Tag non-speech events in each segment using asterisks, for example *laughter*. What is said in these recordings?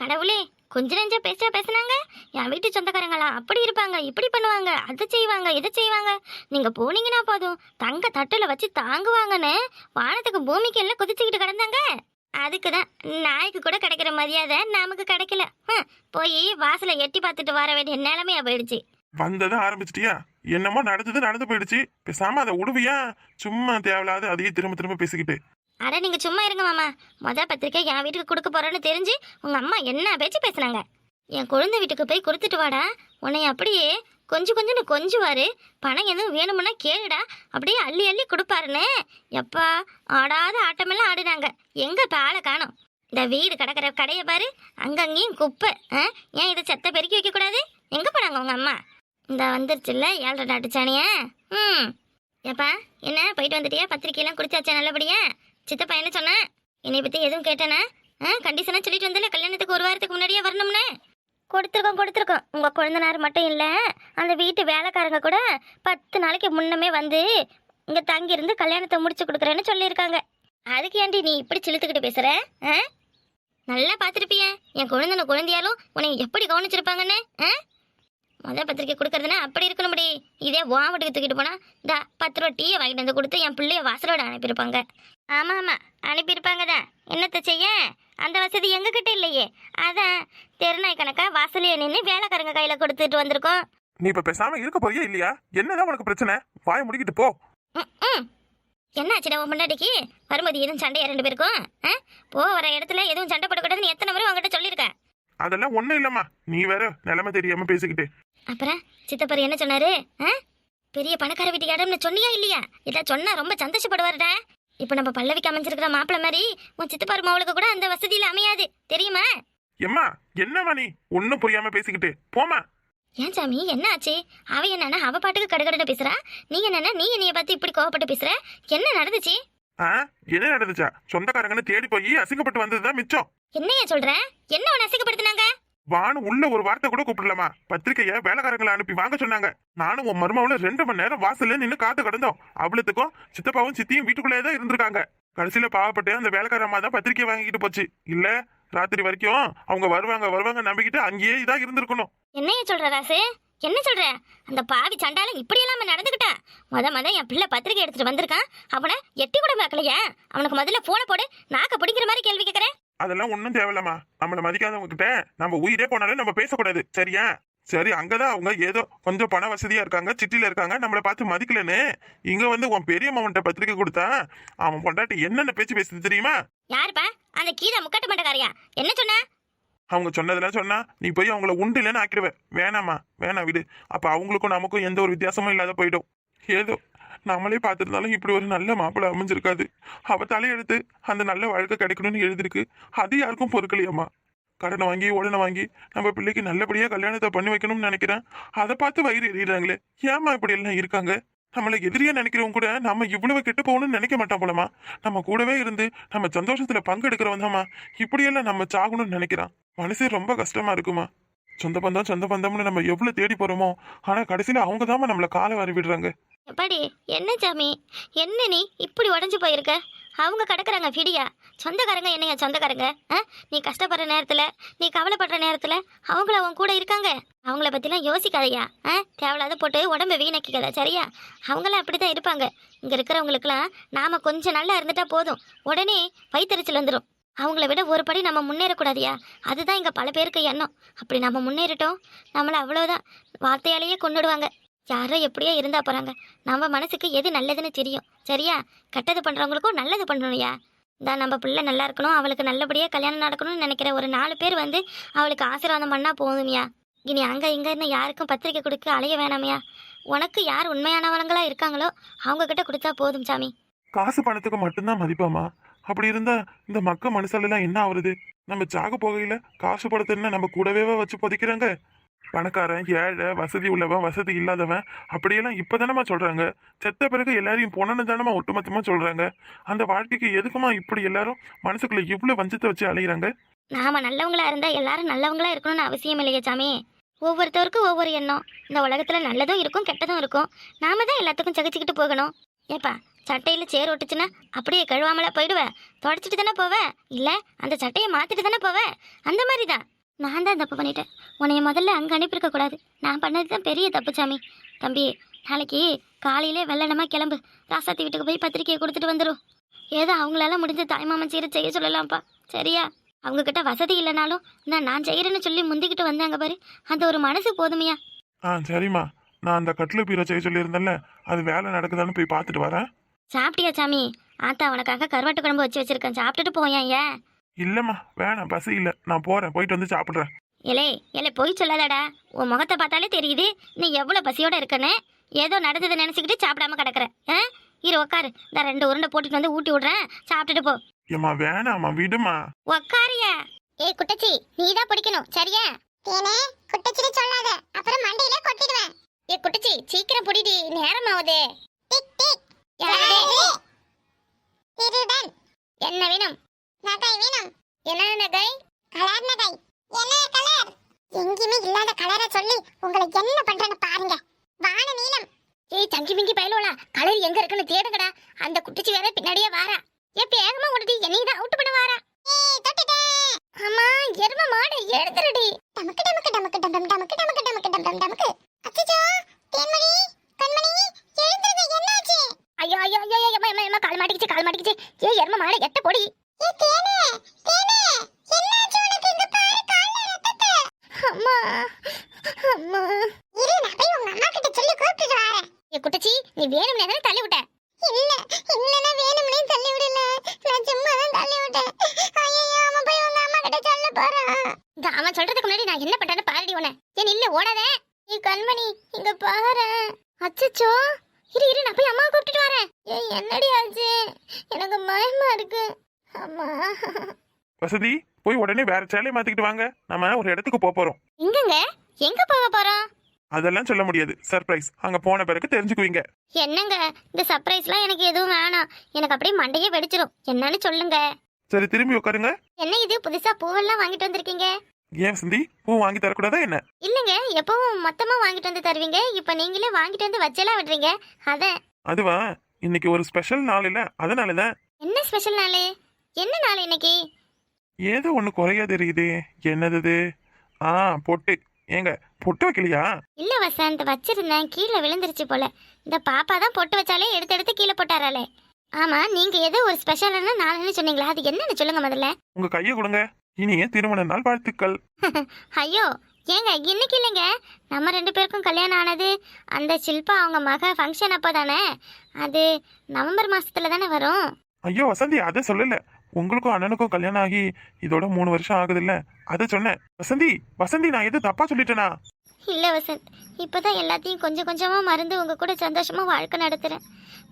கடவுளே கொஞ்ச நெஞ்சா பேசா பேசுனாங்க? என் வீட்டு சொந்தக்காரங்களா அப்படி இருப்பாங்க இப்படி பண்ணுவாங்க அதை செய்வாங்க இதை செய்வாங்க. நீங்க போனீங்கன்னா போதும். தங்க தட்டுல வச்சு தாங்குவாங்கன்னு. வானத்துக்கு பூமிக்கு எல்லாம் குதிச்சுக்கிட்டு கிடந்தாங்க. அதுக்கு தான் நாய்க்கு கூட கிடைக்கிற மரியாதை நமக்கு கிடைக்கல. போய் வாசலை எட்டி பார்த்துட்டு வர வேண்டிய நிலைமையா போயிடுச்சு. வந்ததை ஆரம்பிச்சிட்டியா? என்னமோ நடந்தது நடந்து போயிடுச்சு. பேசாம அதை உடுவியா? சும்மா தேவையில்லாத அதையே திரும்ப திரும்ப பேசிக்கிட்டு. அட நீங்க சும்மா இருங்க மாமா. முத பத்திரிக்கை என் வீட்டுக்கு கொடுக்க போறேன்னு தெரிஞ்சு உங்க அம்மா என்ன பேச்சு பேசுனாங்க? என் குழந்தை வீட்டுக்கு போய் கொடுத்துட்டு வாடா. உன்னை அப்படியே கொஞ்சம் கொஞ்சம்னு கொஞ்சுவார். பணம் எதுவும் வேணுமுன்னா கேளுடா. அப்படியே அள்ளி அள்ளி கொடுப்பாருன்னு. எப்பா ஆடாத ஆட்டமெல்லாம் ஆடினாங்க. எங்க பாலை ஆளை இந்த வீடு கிடக்கிற கடையை பாரு. அங்கங்கேயும் குப்பை. ஆ? ஏன் இதை செத்த பெருக்கி வைக்க கூடாது? எங்க போனாங்க உங்க அம்மா? இந்த வந்துருச்சுல்ல ஏழரை நாட்டு சாணியா? ம். ஏப்பா என்ன? போயிட்டு வந்துட்டியா? பத்திரிக்கையெல்லாம் குடிச்சாச்சா நல்லபடியா? சித்தப்பா என்ன சொன்னேன் என்னை பற்றி எதுவும் கேட்டானா? ஆ கண்டிஷனாக சொல்லிட்டு வந்தல கல்யாணத்துக்கு ஒரு வாரத்துக்கு முன்னாடியே வரணும்னே? கொடுத்துருக்கோம் கொடுத்துருக்கோம். உங்கள் குழந்தனார் மட்டும் இல்லை அந்த வீட்டு வேலைக்காரங்க கூட பத்து நாளைக்கு முன்னமே வந்து இங்கே தங்கியிருந்து கல்யாணத்தை முடிச்சு கொடுக்குறேன்னு சொல்லியிருக்காங்க. அதுக்கு ஏன்டி நீ இப்படி சிலுத்துக்கிட்டு பேசுகிற ஆ? நல்லா பார்த்துருப்பிய. என் குழந்தைன குழந்தையாலும் உன்னை எப்படி கவனிச்சிருப்பாங்கன்னு? ஆ? முத பத்திரிக்கை கொடுக்கறதுனா அப்படி இருக்கணும்டி. இதே வாவட்டுக்கு தூக்கிட்டு போனா இந்த பத்து ரூபா டீயை வாங்கிட்டு வந்து கொடுத்து என் பிள்ளைய வாசலோட அனுப்பியிருப்பாங்க. ஆமா ஆமா. அனுப்பியிருப்பாங்க தான். என்னத்த செய்ய? அந்த வசதி எங்க கிட்ட இல்லையே. அதான் தெருநாய் கணக்கா வாசலையே நின்று வேலைக்காரங்க கையில கொடுத்துட்டு வந்திருக்கோம். நீ இப்ப பேசாம இருக்க போறியா இல்லையா? என்னதான் உனக்கு பிரச்சனை? வாய முடிக்கிட்டு போ. ம், ம். என்ன ஆச்சுடா உன் பொண்டாட்டிக்கு வரும்போது எதுவும் சண்டையா ரெண்டு பேருக்கும்? ஆ? போ வர இடத்துல எதுவும் சண்டை போடக்கூடாதுன்னு எத்தனை முறை உங்ககிட்ட சொல்லியிருக்கேன். அதெல்லாம் ஒண்ணும் இல்லம்மா. நீ வேற நிலைமை தெரியாம பேசிக்கிட்டு. அப்புறம் சித்தப்பர் என்ன சொன்னாரு? பெரிய பணக்கார வீட்டுக்கு இடம்னு சொன்னியா இல்லையா? இதை சொன்னா ரொம்ப சந்தோஷப்படுவாருடா. இப்போ நம்ம பல்லவிக்கு அமைஞ்சிருக்கிற மாப்பிள்ளை மாதிரி உன் சித்தப்பார் மாவளுக்கு கூட அந்த வசதியில அமையாது. தெரியுமா? எம்மா என்னம்மா நீ? ஒன்னும் புரியாம பேசிக்கிட்டு. போமா ஏன் சாமி என்ன ஆச்சு? அவ என்னன்னா அவ பாட்டுக்கு கடகடன்னு பேசுறா. நீ என்னன்னா நீ என்னைய பார்த்து இப்படி கோவப்பட்டு பேசுற? என்ன நடந்துச்சு? ஆ? என்ன நடந்துச்சா? சொந்தக்காரங்கன்னு தேடி போய் அசிங்கப்பட்டு வந்ததுதான் மிச்சம். என்னைய சொல்ற? என்ன உன்னை அசிங்கப்படுத்தினாங்க? வானு உள்ள ஒரு வார்த்தை கூட கூப்பிடலாமா பத்திரிக்கைய வேலைக்காரங்களை அனுப்பி வாங்க சொன்னாங்க. நானும் உன் மருமாவுல ரெண்டு மணி நேரம் வாசல்ல நின்னு காத்து கிடந்தோம். அவளுத்துக்கும் சித்தப்பாவும் சித்தியும் வீட்டுக்குள்ளே தான் இருந்திருக்காங்க. கடைசியில பாவப்பட்டு அந்த வேலைக்கார அம்மா தான் பத்திரிக்கை வாங்கிட்டு போச்சு. இல்ல ராத்திரி வரைக்கும் அவங்க வருவாங்க வருவாங்க நம்பிக்கிட்டு அங்கேயே இதான் இருந்திருக்கணும். என்னைய சொல்ற ராசு? என்ன சொல்ற? அந்த பாவி சண்டாலும் இப்படி எல்லாம் நடந்துக்கிட்டா முத முத என் பிள்ளை பத்திரிக்கை எடுத்துட்டு வந்திருக்கான். அவனை எட்டி கூட பார்க்கலையா. அவனுக்கு முதல்ல போனை போடு. நாக்க பிடிக்கிற மாதிரி கேள்வி கேட்கறேன் அதெல்லாம் ஒண்ணும் தேவையில்லம்மா. நம்மள மதிக்காதவங்க கிட்ட நம்ம உயிரே போனாலும் நம்ம பேசக்கூடாது. சரியா? சரி அங்கதான் அவங்க ஏதோ கொஞ்சம் பண வசதியா இருக்காங்க சிட்டில இருக்காங்க நம்மளை பார்த்து மதிக்கலன்னு இங்க வந்து உன் பெரிய மவன்கிட்ட பத்திரிக்கை கொடுத்தா அவன் பொண்டாட்டி என்னென்ன பேச்சு பேசுது தெரியுமா? யாருப்பா? அந்த கீதா முக்காட்டு மண்டக்காரியா? என்ன சொன்ன? அவங்க சொன்னதெல்லாம் சொன்னா நீ போய் அவங்கள உண்டு இல்லைன்னு ஆக்கிடுவ. வேணாமா வேணாம் விடு. அப்ப அவங்களுக்கும் நமக்கும் எந்த ஒரு வித்தியாசமும் இல்லாத போயிடும். ஏதோ நம்மளே பார்த்துருந்தாலும் இப்படி ஒரு நல்ல மாப்பிள்ளை அமைஞ்சிருக்காது. அவ தலையெடுத்து அந்த நல்ல வாழ்க்கை கிடைக்கணும்னு எழுதிருக்கு அது யாருக்கும் பொறுக்கலையம்மா கடனை வாங்கி உடனே வாங்கி நம்ம பிள்ளைக்கு நல்லபடியாக கல்யாணத்தை பண்ணி வைக்கணும்னு நினைக்கிறேன். அதை பார்த்து வயிறு எறிகிறாங்களே ஏமா இப்படி எல்லாம் இருக்காங்க? நம்மளை எதிரியா நினைக்கிறவங்க கூட நம்ம இவ்வளவு கெட்டு போகணும்னு நினைக்க மாட்டோம் போலமா நம்ம கூடவே இருந்து நம்ம சந்தோஷத்துல பங்கெடுக்கிறவன் தாம்மா. இப்படியெல்லாம் நம்ம சாகணும்னு நினைக்கிறான். மனசே ரொம்ப கஷ்டமா இருக்குமா சொந்த பந்தம் சொந்த பந்தம்னு நம்ம எவ்வளவு தேடி போறோமோ ஆனா கடைசியில அவங்க தாமா நம்மளை காலை வாரி விடுறாங்க. எப்பாடி? என்ன சாமி? என்ன நீ? இப்படி உடஞ்சி போயிருக்க? அவங்க கிடக்குறாங்க ஃபிடியா சொந்தக்காரங்க என்னையா சொந்தக்காரங்க? ஆ? நீ கஷ்டப்படுற நேரத்தில் நீ கவலைப்படுற நேரத்தில் அவங்கள அவன் கூட இருக்காங்க? அவங்கள பற்றிலாம் யோசிக்காதையா? ஆ? தேவையில்லாத போட்டு உடம்பு வீணக்கிக்காத சரியா? அவங்களாம் அப்படி தான் இருப்பாங்க. இங்கே இருக்கிறவங்களுக்குலாம் நாம் கொஞ்சம் நல்லா இருந்துட்டா போதும். உடனே வயிற்றுச்சல் வந்துடும் அவங்கள விட ஒரு படி நம்ம முன்னேறக்கூடாதியா? அதுதான் இங்கே பல பேருக்கு எண்ணம். அப்படி நம்ம முன்னேறிட்டோம் நம்மளை அவ்வளோதான் வார்த்தையாலேயே கொண்டுடுவாங்க. யாரோ எப்படியோ இருந்தா போறாங்க. நம்ம மனசுக்கு எது நல்லதுன்னு தெரியும். சரியா? கெட்டது பண்றவங்களுக்கும் நல்லது பண்ணணும்யா. தான் நம்ம பிள்ளை நல்லா இருக்கணும். அவளுக்கு நல்லபடியாக கல்யாணம் நடக்கணும்னு நினைக்கிற ஒரு நாலு பேர் வந்து அவளுக்கு ஆசீர்வாதம் பண்ணால் போதும்யா. இனி அங்க இங்கன்னு யாருக்கும் பத்திரிக்கை கொடுக்க அலைய வேணாமையா. உனக்கு யார் உண்மையானவங்களா இருக்காங்களோ அவங்க கிட்ட கொடுத்தா போதும் சாமி. காசு பணத்துக்கு மட்டும்தான் மதிப்பாமா அப்படி இருந்தா இந்த மக்க மனுஷாலெல்லாம் என்ன ஆகுறது நம்ம சாக போகையில காசு படத்தை நம்ம கூடவே வச்சு பொதிக்கிறாங்க. பணக்காரன் ஏழை வசதி உள்ளவன் வசதி இல்லாதவன் அப்படியெல்லாம் இப்போதானேம்மா சொல்கிறாங்க செத்த பிறகு எல்லாரையும் பொண்ணு தானம்மா ஒட்டுமொத்தமாக சொல்கிறாங்க அந்த வாழ்க்கைக்கு எதுக்குமா இப்படி எல்லாரும் மனசுக்குள்ளே இவ்வளோ வஞ்சத்தை வச்சு அலையிறாங்க? நாம நல்லவங்களா இருந்தா எல்லாரும் நல்லவங்களா இருக்கணும்னு அவசியம் இல்லையே சாமி. ஒவ்வொருத்தருக்கும் ஒவ்வொரு எண்ணம். இந்த உலகத்துல நல்லதும் இருக்கும் கெட்டதும் இருக்கும். நாம தான் எல்லாத்துக்கும் சகிச்சுக்கிட்டு போகணும். ஏப்பா சட்டையில சேர் ஒட்டுச்சுன்னா அப்படியே கழுவாமல போயிடுவேன் தொடச்சிட்டு தானே போவேன் இல்ல அந்த சட்டையை மாத்திட்டு தானே போவேன் அந்த மாதிரி தான் நான் தான் தப்பு பண்ணிட்டேன். உன்னைய முதல்ல அங்கே அனுப்பியிருக்க கூடாது. நான் பண்ணது தான் பெரிய தப்பு சாமி. தம்பி நாளைக்கு காலையிலே வெள்ளனமா கிளம்பு. ராசாத்தி வீட்டுக்கு போய் பத்திரிக்கையை கொடுத்துட்டு வந்துடும் ஏதோ அவங்களால முடிஞ்ச தாய்மாமன் சீரை செய்ய சொல்லலாம்ப்பா. சரியா? அவங்க கிட்ட வசதி இல்லைனாலும் நான் நான் செய்கிறேன்னு சொல்லி முந்திக்கிட்டு வந்தாங்க பாரு. அந்த ஒரு மனசு போதுமையா? ஆ சரிம்மா. நான் அந்த கட்டில் பீரை செய்ய சொல்லியிருந்தேன்ல அது வேலை நடக்குதான்னு போய் பார்த்துட்டு வரேன். சாப்பிட்டியா சாமி? ஆத்தா உனக்காக கருவாட்டு குழம்பு வச்சு வச்சிருக்கேன். சாப்பிட்டுட்டு போயேன் ஏன்? இல்லைம்மா வேணாம் பசி இல்லை. நான் போகிறேன் போயிட்டு வந்து சாப்பிட்றேன். ஏலே ஏலே போய் சொல்லாதடா. உன் முகத்தை பார்த்தாலே தெரியுது நீ எவ்வளோ பசியோட இருக்கன்னு. ஏதோ நடந்ததை நினச்சிக்கிட்டு சாப்பிடாம கிடக்குற. ஆ? இரு உக்காரு. இந்த ரெண்டு உருண்டை போட்டுட்டு வந்து ஊட்டி விடுறேன். சாப்பிட்டுட்டு போ. ஏம்மா வேணாம்மா விடுமா உக்காரியா. ஏய் குட்டச்சி நீ தான் பிடிக்கணும் சரியா? தேனே குட்டச்சிரி சொல்லாத. அப்புறம் மண்டையில கொட்டிடுவேன். ஏ குட்டச்சி சீக்கிரம் பிடிடி நேரம் ஆகுது டிக் டிக்? திருடன் என்ன வேணும்? நகை வேணும். என்ன நகை? கலர் நகை. என்ன கலர் எங்கேயுமே இல்லாத கலரை சொல்லி உங்களை என்ன பண்றேன்னு பாருங்க. வான நீலம் ஏய் தங்கி மிங்கி பயலுவலா? கலர் எங்க இருக்குன்னு தேடுங்கடா. அந்த குட்டிச்சி வேற பின்னாடியே வாரா. ஏ வேகமா ஓடுடி. என்னையும் தான் அவுட் பண்ண வாரா ஏய் தொட்டுட்டேன் ஆமா எரும மாடு எடுத்துருடி டமக்கு டமக்கு டமக்கு டம் டம் டமக்கு டமக்கு டமக்கு டம் டம் டமக்கு அச்சச்சோ தேன்மணி கண்மணி எழுந்திருங்க என்னாச்சு ஐயோ ஐயோ ஐயோ ஐயோ அம்மா, அம்மா, அம்மா, கால் மாட்டிக்கிச்சு கால் மாட்டிக்கிச்சு ஏ எரும மாடு எட்ட பொடி ஏ தேனே தேனே என்னாச்சு உனக்கு இங்க பாரு கால்ல ரத்தத்தை அம்மா அம்மா இரு நான் போய் உங்க அம்மா கிட்ட சொல்லி கூப்பிட்டுட்டு வரேன் ஏ குட்டச்சி நீ வேணும்னே தானே தள்ளி விட்ட? இல்ல இல்லனா வேணும்னே தள்ளி விடல. நான் சும்மா தான் தள்ளி விட்டேன். ஐயோ அவன் போய் உங்க அம்மா கிட்ட சொல்ல போறான். இந்த அவன் சொல்றதுக்கு முன்னாடி நான் என்ன பண்றேன்னு பாருடி உன ஏன் இல்ல ஓடாத. ஏ கண்மணி இங்க பாரு. அச்சச்சோ. இரு இரு நான் போய் அம்மாவை கூப்பிட்டுட்டு வரேன். ஏய் என்னடி ஆச்சு? எனக்கு பயமா இருக்கு. அம்மா. வசதி போய் உடனே வேற சேலையை மாற்றிக்கிட்டு வாங்க. நம்ம ஒரு இடத்துக்கு போக போகிறோம் எங்கங்க? எங்க போக போறோம்? அதெல்லாம் சொல்ல முடியாது. சர்ப்ரைஸ் அங்கே போன பிறகு தெரிஞ்சுக்குவீங்க. என்னங்க? இந்த சர்ப்ரைஸ்லாம் எனக்கு எதுவும் வேணாம். எனக்கு அப்படியே மண்டையே வெடிச்சிரும். என்னன்னு சொல்லுங்க. சரி திரும்பி உட்காருங்க. என்ன இது? புதுசா பூவெல்லாம் வாங்கிட்டு வந்திருக்கீங்க? ஏன் வசந்தி பூ வாங்கி தரக்கூடாதா என்ன? இல்லைங்க. எப்பவும் மொத்தமா வாங்கிட்டு வந்து தருவீங்க. இப்போ நீங்களே வாங்கிட்டு வந்து வச்செல்லாம் விடுறீங்க. அதான் அதுவா? இன்னைக்கு ஒரு ஸ்பெஷல் நாள் இல்ல. அதனால தான். என்ன ஸ்பெஷல் நாள்? என்ன நாள் இன்னைக்கு? ஏதோ ஒன்று குறையா தெரியுது என்னது இது? ஆ பொட்டு. ஏங்க பொட்டு வைக்கலையா? இல்ல வசந்த் வச்சிருந்தேன். கீழே விழுந்துருச்சு போல. இந்த பாப்பா தான் பொட்டு வச்சாலே எடுத்து எடுத்து கீழே போட்டாராலே ஆமா நீங்க ஏதோ ஒரு ஸ்பெஷலான நாள்னு சொன்னீங்களா? அது என்னன்னு சொல்லுங்க முதல்ல. உங்க கையை கொடுங்க. இனிய திருமண நாள் வாழ்த்துக்கள். *laughs* ஐயோ ஏங்க இன்னைக்கு இல்லைங்க. நம்ம ரெண்டு பேருக்கும் கல்யாணம் ஆனது. அந்த ஷில்பா அவங்க மக ஃபங்க்ஷன் அப்போ தானே அது நவம்பர் மாசத்துல தானே வரும்? ஐயோ வசந்தி அதை சொல்லல. உங்களுக்கும் அண்ணனுக்கும் கல்யாணம் ஆகி இதோட மூணு வருஷம் ஆகுதுல்ல? அதை சொன்னேன். வசந்தி வசந்தி நான் எது தப்பா சொல்லிட்டேனா? இல்ல வசந்த். இப்பதான் எல்லாத்தையும் கொஞ்சம் கொஞ்சமா மறந்து உங்க கூட சந்தோஷமா வாழ்க்கை நடத்துறேன்.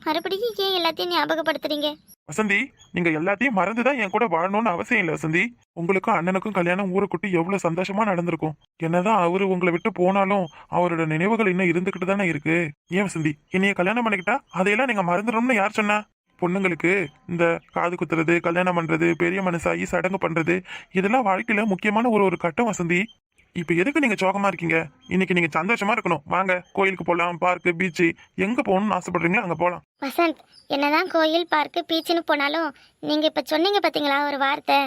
மறுபடியும் ஏன் எல்லாத்தையும் ஞாபகப்படுத்துறீங்க? வசந்தி நீங்க எல்லாத்தையும் மறந்துதான் என் கூட வாழணும்னு அவசியம் இல்லை வசந்தி. உங்களுக்கும் அண்ணனுக்கும் கல்யாணம் ஊருக்குட்டி எவ்வளவு சந்தோஷமா நடந்திருக்கும். என்னதான் அவரு உங்களை விட்டு போனாலும் அவரோட நினைவுகள் இன்னும் இருந்துகிட்டு தானே இருக்கு. ஏன் வசந்தி என்னைய கல்யாணம் பண்ணிக்கிட்டா? அதையெல்லாம் நீங்க மறந்துடணும்னு யார் சொன்னா? பொண்ணுங்களுக்கு இந்த காது குத்துறது கல்யாணம் பண்றது பெரிய மனசாகி சடங்கு பண்றது இதெல்லாம் வாழ்க்கையில முக்கியமான ஒரு ஒரு கட்டம் வசந்தி. இப்ப எதுக்கு நீங்க சோகமா இருக்கீங்க? இன்னைக்கு நீங்க சந்தோஷமா இருக்கணும். வாங்க கோயிலுக்கு போலாம் பார்க்கு பீச்சு எங்க போகணும்னு ஆசைப்படுறீங்களோ அங்க போலாம். வசந்த் என்னதான் கோயில் பார்க்கு பீச்சுன்னு போனாலும் நீங்க இப்ப சொன்னீங்க பாத்தீங்களா ஒரு வார்த்தை.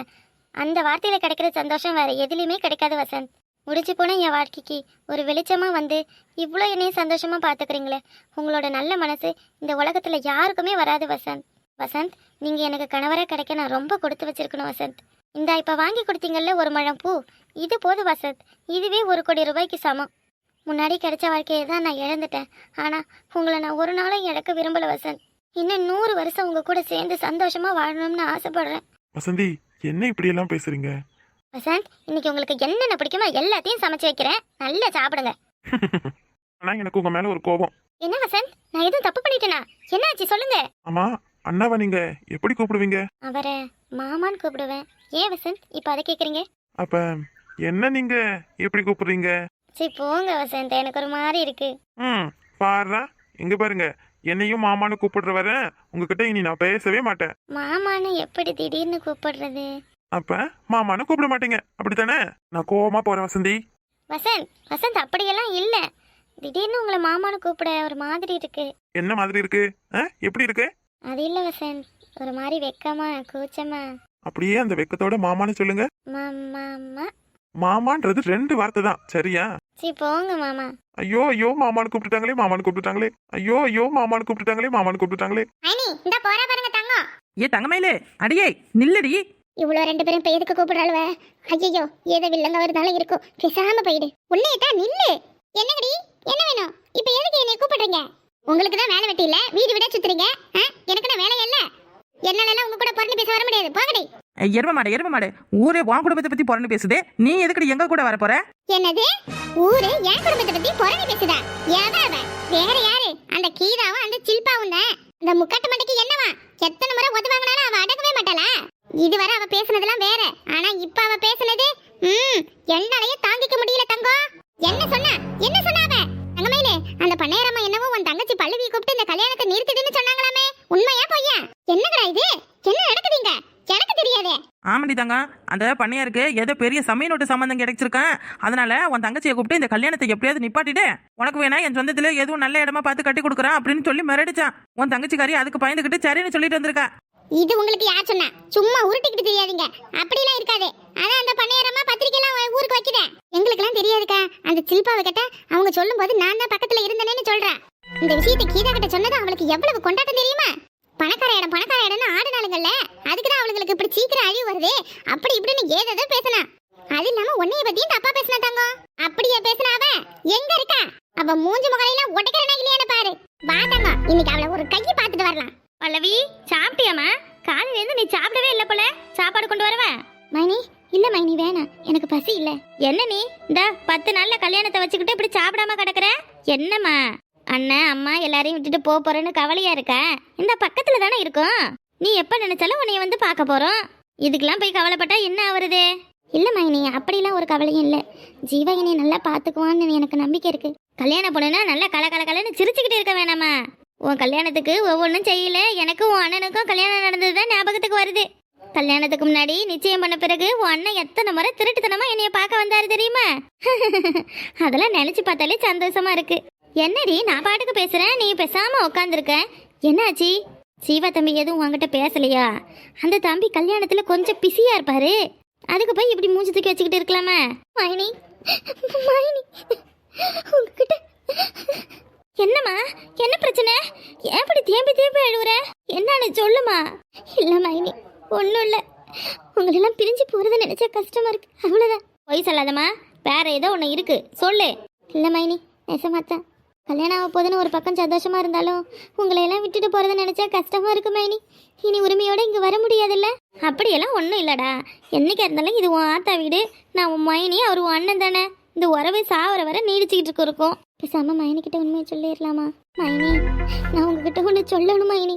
அந்த வார்த்தையில கிடைக்கிற சந்தோஷம் வேற எதுலயுமே கிடைக்காது வசந்த். முடிச்சு போன என் வாழ்க்கைக்கு ஒரு வெளிச்சமாக வந்து இவ்வளோ என்னையும் சந்தோஷமா பார்த்துக்கிறீங்களே. உங்களோட நல்ல மனசு இந்த உலகத்துல யாருக்குமே வராது வசந்த். வசந்த் நீங்க எனக்கு கணவராக கிடைக்க நான் ரொம்ப கொடுத்து வச்சிருக்கணும் வசந்த். இந்தா இப்ப வாங்கி கொடுத்தீங்கல்ல ஒரு மழை பூ. இது போதும் வசந்த். இதுவே ஒரு கோடி ரூபாய்க்கு சமம். முன்னாடி கிடைச்ச வாழ்க்கையை தான் நான் இழந்துட்டேன். ஆனா உங்களை நான் ஒரு நாளும் இழக்க விரும்பல வசந்த். இன்னும் நூறு வருஷம் உங்க கூட சேர்ந்து சந்தோஷமா வாழணும்னு ஆசைப்படுறேன். வசந்தி என்ன இப்படியெல்லாம் பேசுறீங்க? வசந்த் இன்னைக்கு உங்களுக்கு என்னென்ன பிடிக்குமோ எல்லாத்தையும் சமைச்சு வைக்கிறேன். நல்லா சாப்பிடுங்க. *laughs* ஆனா எனக்கு உங்க மேல ஒரு கோபம். என்ன வசந்த்? நான் எதுவும் தப்பு பண்ணிட்டேனா? என்னாச்சு சொல்லுங்க. ஆமா அண்ணாவை நீங்க? எப்படி கூப்பிடுவீங்க? அவரை மாமான்னு கூப்பிடுவேன். ஏன் வசந்த்? இப்போ அதை கேட்குறீங்க அப்ப என்ன நீங்க? எப்படி கூப்பிடுறீங்க? சரி போங்க வசந்த். எனக்கு ஒரு மாதிரி இருக்கு. ம் பாருடா. இங்க பாருங்க. என்னையும் மாமான்னு கூப்பிடுற வர உங்ககிட்ட இனி நான் பேசவே மாட்டேன். மாமான்னு எப்படி திடீர்னு கூப்பிடுறது? அப்ப மாமான்னு கூப்பிட மாட்டீங்க. அப்படித்தானே? நான் கோவமா போறேன் வசந்தி. வசந்த் வசந்த் அப்படியெல்லாம் இல்லை. திடீர்னு உங்களை மாமான்னு கூப்பிட ஒரு மாதிரி இருக்கு. என்ன மாதிரி இருக்கு? ஆ? எப்படி இருக்கு? அது இல்லை வசந்த். ஒரு மாதிரி வெக்கமா கூச்சமா. அப்படியே அந்த வெக்கத்தோட மாமான்னு சொல்லுங்க. மாமா மாமான்றது ரெண்டு வார்த்தை தான். சரியா? சி போங்க மாமா. ஐயோ ஐயோ மாமான்னு கூப்பிட்டுட்டாங்களே மாமான்னு கூப்பிட்டுட்டாங்களே. ஐயோ ஐயோ மாமான்னு கூப்பிட்டுட்டாங்களே மாமான்னு கூப்பிட்டுட்டாங்களே. மைனி இந்த போறா பாருங்க தங்கம். ஏ தங்கமயிலே அடியே நில்லடி. இவ்வளோ ரெண்டு பேரும் இப்போ எதுக்கு கூப்பிடுறாளுவ? ஐயோ ஏதோ வில்லங்க வருதாலும் இருக்கும். பேசாம போயிடு. உள்ளேட்டா நில்லு. என்னங்கடி? என்ன வேணும்? இப்போ எதுக்கு என்னை கூப்பிடுறீங்க? உங்களுக்கு தான் வேலை வெட்டி இல்ல? வீடு விட சுத்துறீங்க? எனக்கு நான் வேலை இல்ல? என்னால உங்க கூட பிறந்து பேச வர முடியாது. போகடி எரும மாடு எரும மாடு. ஊரே உன் குடும்பத்தை பத்தி புறணு பேசுதே. நீ எதுக்கடி எங்க கூட வர போற? என்னது? ஊரு என் குடும்பத்தை பத்தி புறணி பேசுதா? எவ அவ? வேற யாரு? அந்த கீதாவும் அந்த சில்பாவும் தான். அந்த முக்காட்டு மண்டைக்கு என்னவா? எத்தனை முறை உத வாங்கினாலும் அவ அடங்கவே மாட்டாளா? இதுவரை அவ பேசுனதெல்லாம் வேற. ஆனா இப்ப அவ பேசுனது ம் என்னாலயே தாங்கிக்க முடியல தங்கம் என்ன சொன்னா? என்ன சொன்னா அவ? தங்கமயிலே அந்த பண்ணையரம்மா என்னவோ உன் தங்கச்சி பல்லவி கூப்பிட்டு இந்த கல்யாணத்தை நிறுத்திடுன்னு சொன்னாங்களாமே. உண்மையா பொய்யா? என்னங்கடா இது? என்ன நடக்குதுங்க எனக்கு தெரியாதே. ஆமாடி தங்க அந்த பண்ணையாருக்கு ஏதோ பெரிய சமய நோட்டு சம்பந்தம் கிடைச்சிருக்கேன் அதனால உன் தங்கச்சியை கூப்பிட்டு இந்த கல்யாணத்தை எப்படியாவது நிப்பாட்டிட்டு உனக்கு வேணா என் சொந்தத்துல எதுவும் நல்ல இடமா பார்த்து கட்டி கொடுக்குறான் அப்படின்னு சொல்லி மிரடிச்சான் உன் தங்கச்சிக்காரி அதுக்கு பயந்துகிட்டு சரின்னு சொல்லிட்டு வந்திருக்கா. இது உங்களுக்கு யார் சொன்னா? சும்மா உருட்டிக்கிட்டு தெரியாதீங்க. அப்படிலாம் இருக்காது. அதான் அந்த பண்ணையாரம்மா பத்திரிக்கைலாம் ஊருக்கு வைக்கிறேன் எங்களுக்கெல்லாம் தெரியாதுக்கா. அந்த சில்பாவை கிட்ட அவங்க சொல்லும் போது நான் தான் பக்கத்துல இருந்தேன்னு சொல்றேன் இந்த விஷயத்தை கீதா கிட்ட சொன்னது அவளுக்கு எவ்வளவு கொண்டாட்டம் தெரியுமா? பணக்கார இடம் பணக்கார இடம்னு ஆடுனாளுங்கல்ல. அதுக்கு தான் அவளுங்களுக்கு இப்படி சீக்கிரம் அழிவு வருது. அப்படி இப்படின்னு ஏதோ பேசினா. அது இல்லாம உன்னைய பத்தியும் தப்பா பேசினா தாங்க அப்படியே பேசினா அவ? எங்க இருக்கா? அவ மூஞ்சி முகரையெல்லாம் உடைக்கிறனா இல்லையான்னு பாரு. வாட்டாங்க இன்னைக்கு அவளை ஒரு கையை பார்த்துட்டு வரலாம். பல்லவி சாப்பிட்டியாமா காலையில இருந்து நீ சாப்பிடவே இல்லை போல. சாப்பாடு கொண்டு வரவா? மைனி இல்ல மைனி வேணாம். எனக்கு பசி இல்ல. என்ன நீ? இந்த பத்து நாள்ல கல்யாணத்தை வச்சுக்கிட்டு இப்படி சாப்பிடாம கிடக்குற? என்னம்மா? அண்ணன் அம்மா எல்லாரையும் விட்டுட்டு போக போறேன்னு கவலையா இருக்க? இந்த பக்கத்துல தானே இருக்கும். நீ எப்ப நினைச்சாலும் உன்னைய வந்து பார்க்க போறோம். இதுக்கெல்லாம் போய் கவலைப்பட்டா என்ன ஆவறது? இல்ல மைனி அப்படிலாம் ஒரு கவலையும் இல்ல. ஜீவா என்னை நல்லா பாத்துக்குவான்னு எனக்கு நம்பிக்கை இருக்கு. கல்யாணம் பொண்ணுனா நல்லா கல கல கலன்னு சிரிச்சுக்கிட்டு இருக்க வேணாமா? உன் கல்யாணத்துக்கு ஒவ்வொன்றும் செய்யல. எனக்கும் உன் அண்ணனுக்கும் கல்யாணம் நடந்தது தான் ஞாபகத்துக்கு வருது. கல்யாணத்துக்கு முன்னாடி நிச்சயம் பண்ண பிறகு உன் அண்ணன் எத்தனை முறை திருட்டுத்தனமா என்னைய பார்க்க வந்தாரு தெரியுமா? *laughs* அதெல்லாம் நினைச்சு பார்த்தாலே சந்தோஷமா இருக்கு. என்னடி நான் பாட்டுக்கு பேசுறேன்? நீ பேசாம உட்காந்துருக்க என்னாச்சு? சீவா தம்பி எதுவும் உன்கிட்ட பேசலையா? அந்த தம்பி கல்யாணத்துல கொஞ்சம் பிஸியா இருப்பாரு. அதுக்கு போய் இப்படி மூஞ்சி தூக்கி வச்சுக்கிட்டு இருக்கலாமா? மைனி மைனி உங்ககிட்ட என்னம்மா? என்ன பிரச்சனை? ஏன் இப்படி தேம்பி தேம்பி அழுகுற என்னன்னு சொல்லுமா இல்ல மைனி ஒன்றும் இல்லை. உங்களெல்லாம் பிரிஞ்சு போகிறத நினைச்சா கஷ்டமா இருக்கு. அவ்வளோதான் பொய் சொல்லாதம்மா. வேற ஏதோ ஒன்று இருக்கு. சொல்லு. இல்லை மைனி நெசமாத்தான் கல்யாணம் ஆக போதுன்னு ஒரு பக்கம் சந்தோஷமா இருந்தாலும் உங்களை எல்லாம் விட்டுட்டு போறத நினைச்சா கஷ்டமா இருக்கு மைனி இனி உரிமையோட இங்க வர முடியாதுல்ல? அப்படியெல்லாம் ஒன்றும் இல்லடா. என்னைக்கா இருந்தாலும் இது உன் ஆத்தா வீடு. நான் உன் மைனி அவர் உன் அண்ணன் தானே. இந்த உறவு சாவர வர நீடிச்சுக்கிட்டு இருக்கும். பேசாம மைனிக்கிட்ட உண்மையை சொல்லிடலாமா? மைனி நான் உங்ககிட்ட ஒன்று சொல்லணும் மைனி.